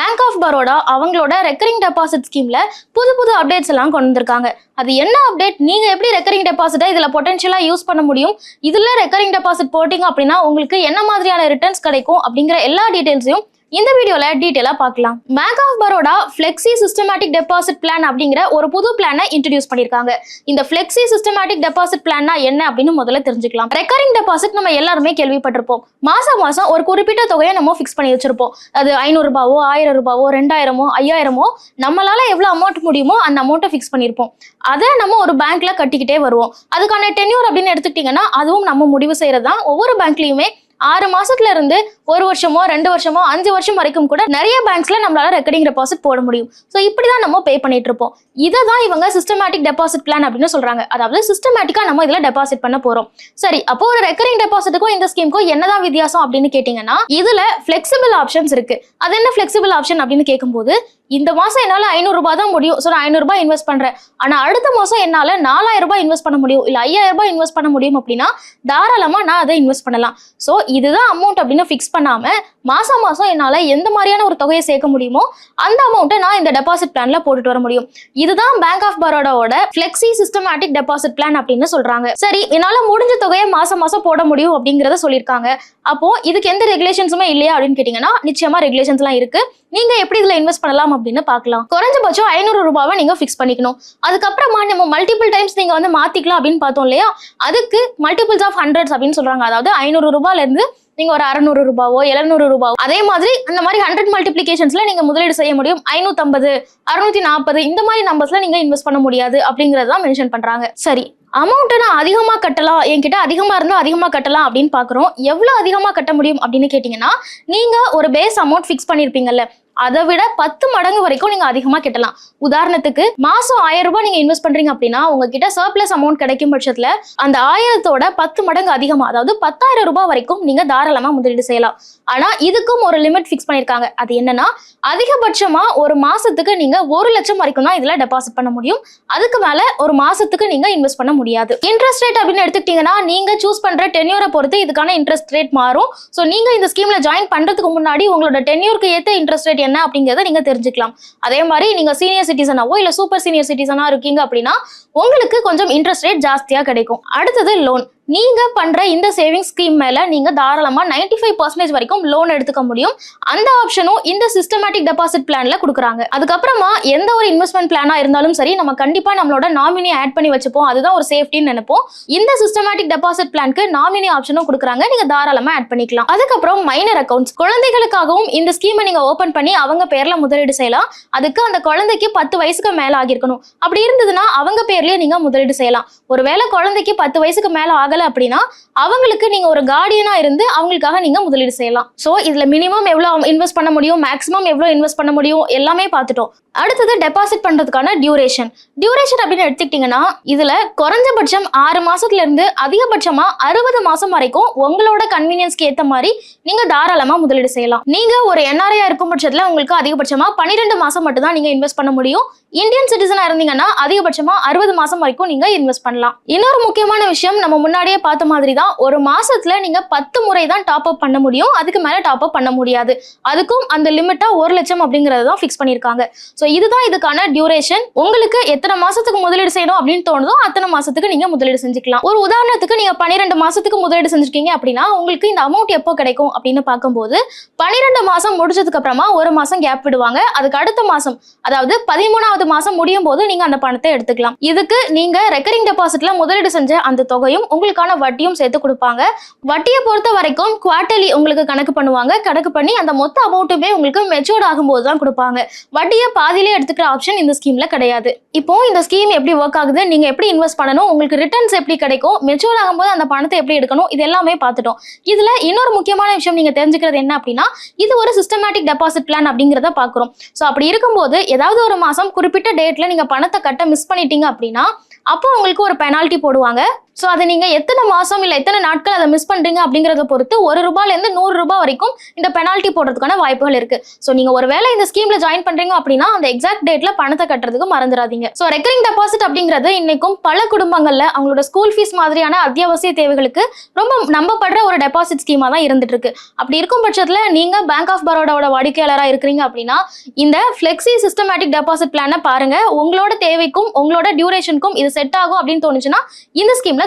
Bank of Baroda அவங்களோட recurring deposit ஸ்கீம்ல புது புது அப்டேட்ஸ் எல்லாம் கொண்டு வந்திருக்காங்க. அது என்ன அப்டேட் நீங்க எப்படி ரெக்கரிங் டெபாசிட்டை இதுல பொட்டன்ஷியலா யூஸ் பண்ண முடியும்? இதுல ரெக்கரிங் டெபாசிட் போட்டீங்க அப்படின்னா உங்களுக்கு என்ன மாதிரியான ரிட்டர்ன்ஸ் கிடைக்கும் அப்படிங்கிற எல்லா டீடைல்ஸையும் இந்த வீடியோல டீட்டெயிலா பார்க்கலாம். Bank of Baroda flexi systematic deposit plan அப்படிங்கிற ஒரு புது பிளானை இன்ட்ரடியூஸ் பண்ணிருக்காங்க. இந்த ஃபிளெக்ஸி சிஸ்டமேட்டிக் டெபாசிட் பிளான்னா என்ன அப்படின்னு முதல்ல தெரிஞ்சுக்கலாம். ரெக்கரிங் டெபாசிட் நம்ம எல்லாருமே கேள்விப்பட்டிருப்போம். மாசம் மாசம் ஒரு குறிப்பிட்ட தொகையை நம்ம ஃபிக்ஸ் பண்ணி வச்சிருப்போம். அது ஐநூறு ரூபாவோ ஆயிரம் ரூபாவோ ரெண்டாயிரமோ ஐயாயிரமோ நம்மளால எவ்வளவு அமௌண்ட் முடியுமோ அந்த அமௌண்ட்டை ஃபிக்ஸ் பண்ணியிருப்போம் அதை நம்ம ஒரு பேங்க்ல கட்டிக்கிட்டே வருவோம். அதுக்கான டென்யூர் அப்படின்னு எடுத்துக்கிட்டிங்கன்னா அதுவும் நம்ம முடிவு செய்யறது தான் ஒவ்வொரு பேங்க்லயுமே ஆறு மாசத்துல இருந்து ஒரு வருஷமோ ரெண்டு வருஷமோ அஞ்சு வருஷம் வரைக்கும் கூட நிறைய பேங்க்ஸ்ல நம்மளால ரெக்கரிங் டெபாசிட் போட முடியும். ஸோ இப்படிதான் நம்ம பே பண்ணிட்டு இருப்போம். இதை தான் இவங்க சிஸ்டமேட்டிக் டெபாசிட் பிளான் அப்படின்னு சொல்றாங்க. அதாவது சிஸ்டமேட்டிக்கா நம்ம இதுல டெபாசிட் பண்ண போறோம். சரி அப்போ ஒரு ரெக்கரிங் டெபாசிட்டுக்கும் இந்த ஸ்கீமுக்கும் என்னதான் வித்தியாசம் அப்படின்னு கேட்டீங்கன்னா இதுல பிளெக்சிபிள் ஆப்ஷன்ஸ் இருக்கு. அது என்ன பிளெக்சிபிள் ஆப்ஷன் அப்படின்னு கேட்கும்போது இந்த மாசம் என்னால ஐநூறுரூபா தான் முடியும். ஸோ நான் ஐநூறுரூபா இன்வெஸ்ட் பண்றேன். ஆனா அடுத்த மாசம் என்னால நாலாயிரம் ரூபாய் இன்வெஸ்ட் பண்ண முடியும். இல்ல ஐயாயிரம் ரூபாய் இன்வெஸ்ட் பண்ண முடியும் அப்படின்னா தாராளமா நான் அதை இன்வெஸ்ட் பண்ணலாம். ஸோ இதுதான் அமௌண்ட் அப்படின்னு ஃபிக்ஸ் பண்ணாம மாசம் மாசம் என்னால எந்த மாதிரியான ஒரு தொகையை சேர்க்க முடியுமோ அந்த அமௌண்ட்டை நான் இந்த டெபாசிட் பிளான்ல போட்டுட்டு வர முடியும். இதுதான் பேங்க் ஆஃப் பரோடாவோட ஃப்ளெக்ஸி சிஸ்டமேட்டிக் டெபாசிட் பிளான் அப்படின்னு சொல்றாங்க. சரி என்னால முடிஞ்ச தொகையை மாசம் மாசம் போட முடியும் அப்படிங்கறத சொல்லியிருக்காங்க. அப்போ இதுக்கு எந்த ரெகுலேஷன்ஸுமே இல்லையா அப்படின்னு கேட்டீங்கன்னா நிச்சயமா ரெகுலேஷன்ஸ்லாம் இருக்கு. நீங்க எப்படி இதுல இன்வெஸ்ட் பண்ணலாம் அப்படின்னு பார்க்கலாம். குறைஞ்சபட்சம் ஐநூறு ரூபாவை நீங்க ஃபிக்ஸ் பண்ணிக்கணும். அதுக்கப்புறமா நம்ம மல்டிபிள் டைம்ஸ் நீங்க வந்து மாத்திக்கலாம் அப்படின்னு பார்த்தோம் இல்லையா? அதுக்கு மல்டிபிள்ஸ் ஆஃப் ஹண்ட்ரட்ஸ் அப்படின்னு சொல்றாங்க. அதாவது ஐநூறு ரூபாயில இருந்து நீங்க ஒரு அறநூறு ரூபாவோ எழுநூறு ரூபாவோ அதே மாதிரி அந்த மாதிரி ஹண்ட்ரட் மல்டிபிளிகேஷன்ஸ்ல நீங்க முதலீடு செய்ய முடியும். ஐநூத்தம்பது அறுநூத்தி நாற்பது இந்த மாதிரி நம்பர்ஸ்ல நீங்க இன்வெஸ்ட் பண்ண முடியாது அப்படிங்கறதான் மென்ஷன் பண்றாங்க. சரி அமௌண்ட்டை நான் அதிகமாக கட்டலாம் என்கிட்ட அதிகமாக இருந்தால் அதிகமாக கட்டலாம் அப்படின்னு பார்க்குறோம். எவ்வளோ அதிகமாக கட்ட முடியும் அப்படின்னு கேட்டிங்கன்னா நீங்கள் ஒரு பேஸ் அமௌண்ட் ஃபிக்ஸ் பண்ணியிருப்பீங்கல்ல அதை விட பத்து மடங்கு வரைக்கும் நீங்க அதிகமா கட்டலாம். உதாரணத்துக்கு மாசம் ஆயிரம் ரூபாய் நீங்க இன்வெஸ்ட் பண்றீங்க அப்படின்னா உங்ககிட்ட சர்ப்ளஸ் அமௌண்ட் கிடைக்கும் பட்சத்துல அந்த ஆயிரத்தோட பத்து மடங்கு அதிகமா அதாவது பத்தாயிரம் ரூபாய் வரைக்கும் நீங்க தாராளமா முதலீடு செய்யலாம். ஆனா இதுக்கும் ஒரு லிமிட் ஃபிக்ஸ் பண்ணிருக்காங்க அது என்னன்னா அதிகபட்சமா ஒரு மாசத்துக்கு நீங்க ஒரு லட்சம் வரைக்கும் தான் இதுல டெபாசிட் பண்ண முடியும். அதுக்கு மேல ஒரு மாசத்துக்கு நீங்க இன்வெஸ்ட் பண்ண முடியாது. இன்ட்ரெஸ்ட் ரேட் அப்படின்னு எடுத்துக்கிட்டீங்கன்னா நீங்க சூஸ் பண்ற டென்யூரை பொறுத்து இதுக்கான இன்ட்ரெஸ்ட் ரேட் மாறும். ஸோ நீங்க இந்த ஸ்கீம்ல ஜாயின் பண்றதுக்கு முன்னாடி உங்களோட டென்யூருக்கு ஏத்த இன்ட்ரெஸ்ட் ரேட் என்ன அப்படிங்கறத நீங்க தெரிஞ்சுக்கலாம். அதே மாதிரி நீங்க சீனியர் சிட்டிசனாவோ இல்ல சூப்பர் சீனியர் சிட்டிசனா இருக்கீங்க அப்படின்னா உங்களுக்கு கொஞ்சம் இன்ட்ரெஸ்ட் ரேட் ஜாஸ்தியா கிடைக்கும். அடுத்தது லோன் நீங்க பண்ற இந்த சேவிங் ஸ்கீம் மேல நீங்க தாராளமா 95% ஃபைவ் பர்சன்டேஜ் வரைக்கும் லோன் எடுத்துக்க முடியும். அந்த ஆப்ஷனும் இந்த சிஸ்டமேட்டிக் டெபாசிட் பிளான்ல கொடுக்குறாங்க. அதுக்கப்புறமா எந்த ஒரு இன்வெஸ்ட்மெண்ட் பிளானா இருந்தாலும் சரி நம்ம கண்டிப்பா நம்மளோட நாமினி ஆட் பண்ணி வச்சுப்போம். அதுதான் ஒரு சேஃப்டின்னு நினைப்போம். இந்த சிஸ்டமேட்டிக் டெபாசிட் பிளான்க்கு நாமினி ஆப்ஷனும் கொடுக்குறாங்க. நீங்க தாராளமா ஆட் பண்ணிக்கலாம். அதுக்கப்புறம் மைனர் அக்கௌண்ட்ஸ் குழந்தைகளுக்காகவும் இந்த ஸ்கீமை நீங்க ஓபன் பண்ணி அவங்க பேர்ல முதலீடு செய்யலாம். அதுக்கு அந்த குழந்தைக்கு பத்து வயசுக்கு மேல ஆகியிருக்கணும். அப்படி இருந்ததுன்னா அவங்க பேர்லயே நீங்க முதலீடு செய்யலாம். ஒருவேளை குழந்தைக்கு பத்து வயசுக்கு மேல ஆகல அப்படின்னா அவங்களுக்கு நீங்க ஒரு கார்டியனா இருந்து அவங்களுக்காக நீங்க முதலீடு செய்யலாம். ஸோ இதில் மினிமம் எவ்வளோ இன்வெஸ்ட் பண்ண முடியும் மேக்ஸிமம் எவ்வளவு இன்வெஸ்ட் பண்ண முடியும் எல்லாமே பார்த்துட்டோம். அடுத்தது டெபாசிட் பண்றதுக்கான டியூரேஷன் டியூரேஷன் அப்படின்னு எடுத்துக்கிட்டிங்கன்னா இதில் குறைஞ்சபட்சம் ஆறு மாதத்துலேருந்து இருந்து அதிகபட்சமா அறுபது மாசம் வரைக்கும் உங்களோட கன்வீனியன்ஸ்க்கு ஏத்த மாதிரி நீங்க தாராளமா முதலீடு செய்யலாம். நீங்க ஒரு என்ஆர்ஐயா இருக்கும் பட்சத்தில் உங்களுக்கு அதிகபட்சமா பன்னிரெண்டு மாசம் மட்டும் தான் இன்வெஸ்ட் பண்ண முடியும். இந்தியன் சிட்டிசனாக இருந்தீங்கன்னா அதிகபட்சமா அறுபது மாசம் வரைக்கும் நீங்க இன்வெஸ்ட் பண்ணலாம். இன்னொரு முக்கியமான விஷயம் நம்ம முன்னாடி முன்னாடியே பார்த்த மாதிரி தான் ஒரு மாசத்துல நீங்க பத்து முறை தான் டாப் அப் பண்ண முடியும். அதுக்கு மேல டாப் அப் பண்ண முடியாது. அதுக்கும் அந்த லிமிட்டா ஒரு லட்சம் அப்படிங்கறத தான் ஃபிக்ஸ் பண்ணிருக்காங்க ஸோ இதுதான் இதுக்கான டியூரேஷன் உங்களுக்கு எத்தனை மாசத்துக்கு முதலீடு செய்யணும் அப்படின்னு தோணுதோ அத்தனை மாசத்துக்கு நீங்க முதலீடு செஞ்சுக்கலாம். ஒரு உதாரணத்துக்கு நீங்க பன்னிரெண்டு மாசத்துக்கு முதலீடு செஞ்சிருக்கீங்க அப்படின்னா உங்களுக்கு இந்த அமௌண்ட் எப்போ கிடைக்கும் அப்படின்னு பார்க்கும்போது பன்னிரெண்டு மாசம் முடிச்சதுக்கு அப்புறமா ஒரு மாசம் கேப் விடுவாங்க. அதுக்கு அடுத்த மாசம் அதாவது பதிமூணாவது மாசம் முடியும் போது நீங்க அந்த பணத்தை எடுத்துக்கலாம். இதுக்கு நீங்க ரெக்கரிங் டெபாசிட்ல முதலீடு செஞ்ச அந்த தொகையும் உங்களுக்கு அதுக்கான வட்டியும் சேர்த்து கொடுப்பாங்க. வட்டியை பொறுத்த வரைக்கும் குவார்டர்லி உங்களுக்கு கணக்கு பண்ணுவாங்க. கணக்கு பண்ணி அந்த மொத்த அமௌண்ட்டுமே உங்களுக்கு மெச்சூர்ட் ஆகும்போது தான் கொடுப்பாங்க. வட்டியை பாதியிலே எடுத்துக்கிற ஆப்ஷன் இந்த ஸ்கீம்ல கிடையாது. இப்போ இந்த ஸ்கீம் எப்படி ஒர்க் ஆகுது? நீங்க எப்படி இன்வெஸ்ட் பண்ணணும்? உங்களுக்கு ரிட்டர்ன்ஸ் எப்படி கிடைக்கும்? மெச்சூர் ஆகும்போது அந்த பணத்தை எப்படி எடுக்கணும்? இது எல்லாமே பார்த்துட்டோம். இதுல இன்னொரு முக்கியமான விஷயம் நீங்க தெரிஞ்சுக்கிறது என்ன அப்படின்னா இது ஒரு சிஸ்டமேட்டிக் டெபாசிட் பிளான் அப்படிங்கிறத பார்க்குறோம். ஸோ அப்படி இருக்கும்போது ஏதாவது ஒரு மாசம் குறிப்பிட்ட டேட்ல நீங்க பணத்தை கட்ட மிஸ் பண்ணிட்டீங்க அப்படின்னா அப்போ உங்களுக்கு ஒரு பெனால்ட்டி போடுவாங்க. ஸோ அதை நீங்க எத்தனை மாசம் இல்லை எத்தனை நாட்கள் அதை மிஸ் பண்றீங்க அப்படிங்கறத பொறுத்து ஒரு ரூபாயிலேருந்து நூறு ரூபாய் வரைக்கும் இந்த பெனால்ட்டி போடுறதுக்கான வாய்ப்புகள் இருக்கு. ஸோ நீங்க ஒருவேளை இந்த ஸ்கீம்ல ஜாயின் பண்றீங்க அப்படின்னா அந்த எக்ஸாக்ட் டேட்ல பணத்தை கட்டுறதுக்கு மறந்துடாதீங்க ஸோ ரெக்கரிங் டெபாசிட் அப்படிங்கிறது இன்னைக்கும் பல குடும்பங்கள்ல அவங்களோட ஸ்கூல் ஃபீஸ் மாதிரியான அத்தியாவசிய தேவைகளுக்கு ரொம்ப நம்பப்படுற ஒரு டெபாசிட் ஸ்கீமா தான் இருந்துட்டு இருக்கு அப்படி இருக்கும் பட்சத்தில் நீங்க பேங்க் ஆஃப் பரோடாவோட வாடிக்கையாளராக இருக்கிறீங்க அப்படின்னா இந்த ஃபிளெக்ஸி சிஸ்டமேட்டிக் டெபாசிட் பிளானை பாருங்க. உங்களோட தேவைக்கும் உங்களோட டியூரேஷனுக்கும் இது செட் ஆகும் அப்படின்னு தோணுச்சுன்னா இந்த ஸ்கீம்ல